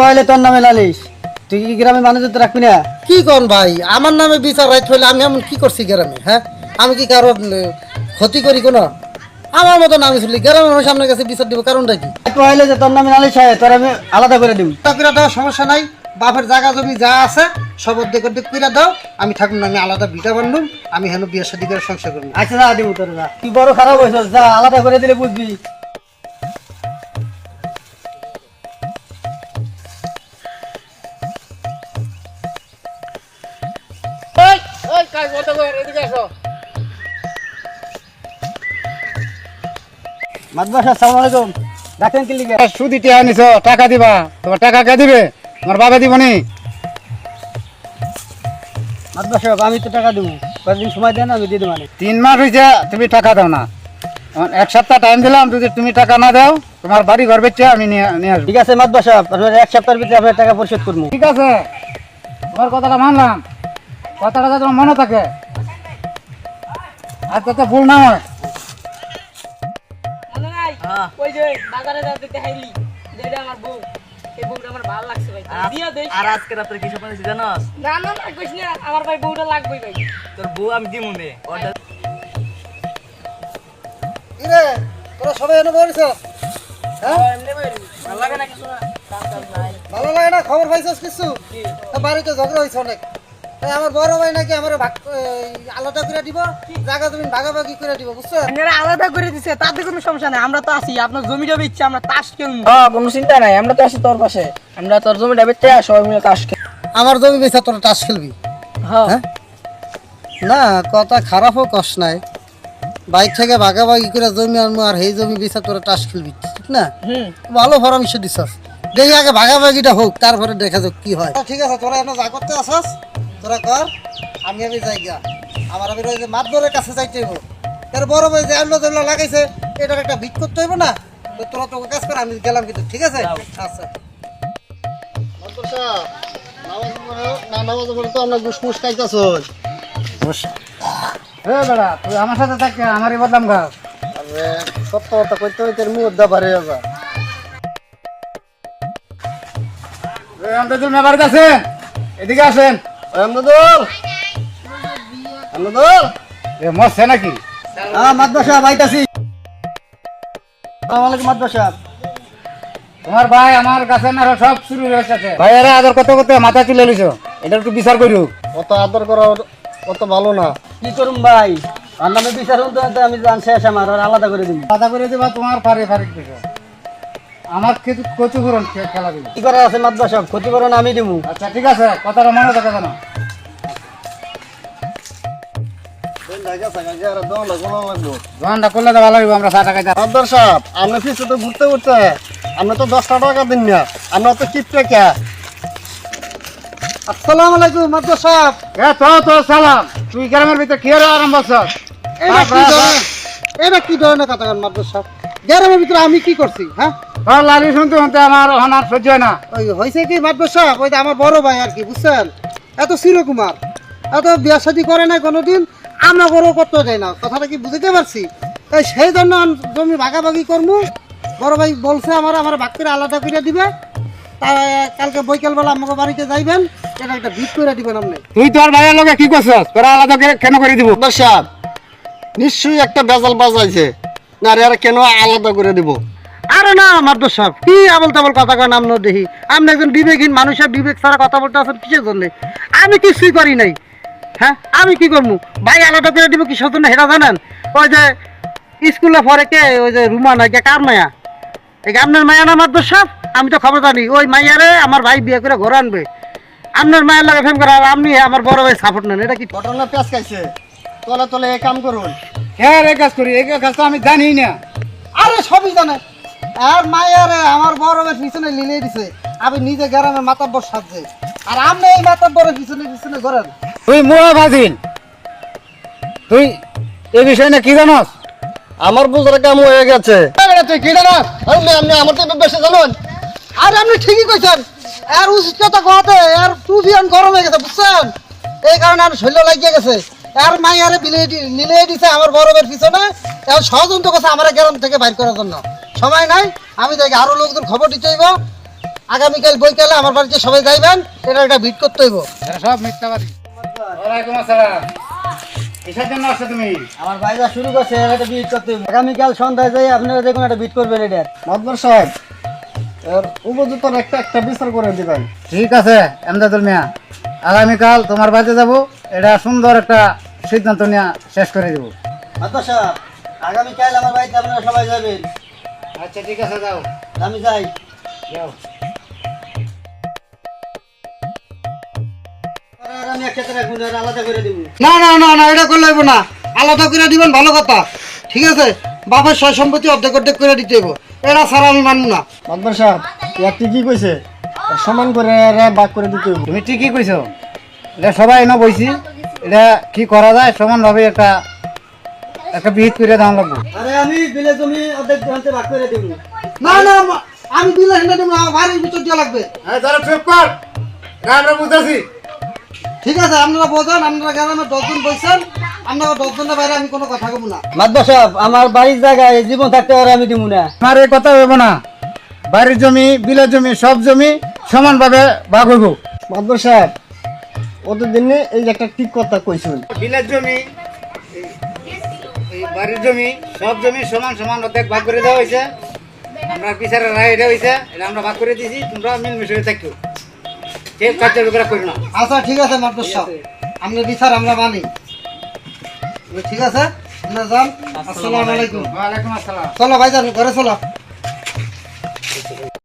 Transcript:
পয়লে তোর নামে লালিস তুই কি গ্রামে মানুষ তো রাখবি না? কি কন ভাই? আমার নামে বিচার রাইত হইলে আমি এমন কি করছি গ্রামে হ্যাঁ? আমি কি কারও ক্ষতি করি কোনো? আমার মতো নামে শুনলি গ্রামের মানুষ আপনার কাছে বিচার দিব কারণটা কি? পয়লে যে তোর নামে লালিস হয় তোর আমি আলাদা করে দিব। চাকরিটা দেওয়ার সমস্যা নাই। বাপের জায়গা জমি যা আছে সব অর্ধেক অর্ধেক করে দাও। আমি থাকুন আমি আলাদা বিটা বান্ধব আমি হেন বিয়ের সাথে করে সংসার করব। আচ্ছা যা দিব তোর যা। তুই বড় খারাপ হয়েছিস যা আলাদা করে দিলে বুঝবি। কাজ বন্ধ কর এদিকে আসো। মাদবাস আসসালামু আলাইকুম। ডাকেন কি লিগে সুদি টিয়া নিছ টাকা দিবা। তোমার টাকা কে দিবে? তোমার বাবা দিব নি। আমি তো টাকা দিব। কয়েকদিন সময় দেন আমি দিয়ে দেবো তিন মাস হয়েছে তুমি টাকা দাও না। এক সপ্তাহ টাইম দিলাম যদি তুমি টাকা না দাও তোমার বাড়ি ঘর বেচে আমি নিয়ে আসব। ঠিক আছে মাদবাস আপনার এক সপ্তাহের ভিতরে আপনার টাকা পরিশোধ করব। ঠিক আছে। তোমার কথাটা মানলাম। কথাটা যাতে তোমার মনে থাকে। আর তো ভুল না হয়। ওই যে বাজারে যাতে দেখাইলি যে এটা আমার বউ এই বউটা আমার ভালো লাগছে ভাই। দিয়া দেই। আর আজকে রাত্রে কি স্বপ্ন দেখছি জানোস? না না না কইস না আমার ভাই বউটা লাগবেই ভাই। তোর বউ আমি দিমু নে অর্ডার কিরে তোরা সবাই এনে এমনি ভাই ভালো লাগে না কিছু? না কাজ কাজ নাই ভালো লাগে না? খবর পাইছিস কিছু? তা বাড়িতে ঝগড়া হয়েছে অনেক। আমার বড় ভাই নাকি আমার ভাগ আলাদা করে দিব জায়গা তুমি ভাগাভাগি করে দিব বুঝছ? আপনারা আলাদা করে দিছে তাতে কোনো সমস্যা নাই আমরা তো আছি আপনার জমিটা বেচছি আমরা তাস খেলব হ্যাঁ কোনো চিন্তা নাই আমরা তো আছি তোর পাশে আমরা তোর জমিটা বেচতে সবাই মিলে তাস খেলি। আমার জমি বেচা তোরা টাস খেলবি? হ্যাঁ। হ্যাঁ? না কথা খারাপ হোক কষ্ট নাই। বাইক থেকে ভাগাভাগি করে জমি আনব আর সেই জমি বেচা তোরা টাস খেলবি ঠিক না? হুম। ভালো পরামর্শ দিছস। দেখি আগে ভাগাভাগিটা হোক তারপরে দেখা যাক কি হয়। ঠিক আছে তোরা এনে যা করতে আসস। তোরা কর আমি আমি যাই গিয়া আমার আমি ওই যে মাতবরের কাছে যাইতে হইব। তার বড় ভাই যে আল্লাহ দল্লা লাগাইছে এটার একটা ভিট করতে হইব না? তো তোরা তোকে কাজ কর আমি গেলাম কিন্তু ঠিক আছে? আচ্ছা। না নামাজ তো আমরা গুসমুস খাইতেছ এ বেড়া তুই আমার সাথে থাকে আমারই বদলাম গাছ আরে সত্য কথা কইতে হইতে মুখ দাবারে যা আমদাদুল মেবার আছেন এদিকে আসেন। আমদাদুল আমদাদুল এ মরছে নাকি? হ্যাঁ মাদবাস আইতাছি আসসালামু আলাইকুম মাদবাস তোমার ভাই আমার কাছে না সব শুরু হয়ে গেছে। ভাই আরে আদর কত কত মাথা তুলে লিছো এটা একটু বিচার করিও অত আদর করা অত ভালো না। কি করুম ভাই? আর নামে বিচারুন তো আমি জান শেষ আমার আলাদা করে দিব আদা করে দিবা তোমার পারে পারে আমার কিছু করুন খেলা দিবে। কি করার আছে মাদবাস ক্ষতিপূরণ আমি দিব আচ্ছা ঠিক আছে কথাটা মনে থাকে জানো করলে তো ভালো হইব আমরা চা টাকা আদর সাহেব আপনি ফিসে তো ঘুরতে ঘুরতে। আপনি তো দশটা টাকা দিন না। আমরা তো কিপটে কে আসসালামু আলাইকুম মাদ্র সাহেব। এ তো তো সালাম। তুই গ্রামের ভিতরে কি আর আরম্ভ করছস এটা কি ধরনের কথা মাদ্র সাহেব? গ্রামের ভিতরে আমি কি করছি হ্যাঁ? তোর লালি শুনতে শুনতে আমার অনার সহ্য হয় না। ওই হয়েছে কি সাহেব ওই যে আমার বড় ভাই আর কি বুঝছেন? এত চিরকুমার এত বিয়া শাদি করে না কোনোদিন আমরা বড় করতে যায় না। কথাটা কি বুঝতে পারছি? তাই সেই জন্য আম- জমি ভাগাভাগি করব বড় ভাই বলছে আমার আমার ভাগ করে আলাদা করে দিবে। তা কালকে বৈকালবেলা আমাকে বাড়িতে যাইবেন এটা একটা ভিট করে দিবেন আপনি। তুই তোর ভাইয়ের লগে কি করছস? তোরা আলাদা কেন করে দিব? সাহেব নিশ্চয়ই একটা বেজাল বাজাইছে। না আর কেন আলাদা করে দিব? আরে না মাদ্র সাহেব কি আবল তাবল কথা কয় নাম দেখি আপনি একজন বিবেকহীন মানুষের বিবেক ছাড়া কথা বলতে আছেন কিসের জন্য? আমি কিছুই করি নাই। হ্যাঁ আমি কি করব? ভাই আলাদা করে দিব কিসের জন্য? সেটা জানেন? ওই যে স্কুলে পরে কে? ওই যে রুমা নাই কে? কার মায়া? এই আপনার মায়া না মাদ্র সাহেব আমি তো খবর জানি। ওই মাইয়ারে আমার ভাই বিয়ে করে ঘরে আনবে। আপনার মায়ের লাগে ফেম করে আপনি আমার বড় ভাই সাপোর্ট নেন। এটা কি ঘটনা পেঁচ খাইছে তলে তলে এই কাম করুন। রে কাজ করি এই আমি জানি না। আরে সবই জানে। আর মায়ারে আমার বড় পিছনে লিলিয়ে দিছে। আমি নিজে গ্রামের মাতাব্বর সাজছে। আর আপনি এই মাতাব্বরের পিছনে পিছনে তুই মুয়া তুই এই বিষয়ে না কি জানস? আমার বুঝার কাম হয়ে গেছে। তুই কি জানাস? আপনি আপনি আমার তো বেশি জানেন। আর আপনি ঠিকই কইছেন। আর উচিত কথা আর টুফিয়ান গরম হয়ে গেছে বুঝছেন? এই কারণে আর শৈল লাগিয়ে গেছে। আর মাইয়ারে বিলিয়ে দি- নিলিয়ে দিছে আমার বরফের পিছনে। এখন ষড়যন্ত্র করছে আমার গ্রাম থেকে বাইর করার জন্য। সময় নাই আমি দেখি আরও লোকদের খবর দিতে হইব। আগামীকাল বইকালে আমার বাড়িতে সবাই যাইবেন এটা একটা ভিট করতে হইব। এরা সব মিথ্যাবাদী। ওয়ালাইকুম আসসালাম। কিসের জন্য আসছো তুমি? আমার ভাইরা শুরু করছে একটা বিট করতে হবে। আগামীকাল সন্ধ্যায় যাই আপনারা কোনো একটা বিট করবেন এটা। মাদবর সাহেব এর উপযুক্ত একটা একটা বিচার করে দিবেন। ঠিক আছে এমদাদুল মিয়া। আগামীকাল তোমার বাড়িতে যাব। এটা সুন্দর একটা সিদ্ধান্ত নিয়ে শেষ করে দেবো। মাতা সাহেব আগামীকাল আমার বাড়িতে আপনারা সবাই যাবেন। আচ্ছা ঠিক আছে যাও। আমি যাই। যাও। আর আমি একসাথে রাখব না, না না না এটা করলে না। আলাদা করে দিবেন ভালো কথা। ঠিক আছে? বাবার সয় সম্পত্তি অর্ধেক অর্ধেক করে দিতে হইব। এটা ছাড়া আমি মানব না। মাদবর সাহেব একটি কি কইছে সমান করে ভাগ করে দিতে তুমি ঠিকই কইছো। এটা সবাই এনে বইছি। এটা কি করা যায়? সমানভাবে একটা একটা বিহিত করে দাম লাগবো। আরে আমি বিলে জমি অর্ধেক ঘণ্টা ভাগ করে দিব। না আমি দেবো আমার ভিতর দিয়ে লাগবে। চুপ কর। আমরা বুঝতেছি। ঠিক আছে আপনারা বোঝেন আপনারা গ্রামে দশজন বলছেন আপনারা দশজনের বাইরে আমি কোনো কথা কব না। সাহেব আমার বাড়ির জায়গায় জীবন থাকতে আর আমি দিব না। আমার এই কথা হইব না। বাড়ির জমি বিলের জমি সব জমি সমানভাবে ভাগ হইব। মাদবর সাহেব ওদের দিনে এই একটা ঠিক কথা কইছুন? বিলের জমি বাড়ির জমি সব জমি সমান সমান অর্ধেক ভাগ করে দেওয়া হয়েছে। আমরা বিচারের রায় এটা হয়েছে এটা আমরা ভাগ করে দিয়েছি তোমরা মিলমিশে থাকিও ঠিক কাজটা লোকেরা করি না। আচ্ছা ঠিক আছে মাদ্রাস সাহেব। আপনার বিচার আমরা মানি। ঠিক আছে? আপনারা যান। আসসালামু আলাইকুম। ওয়ালাইকুম আসসালাম। চলো ভাইজান ঘরে চলো।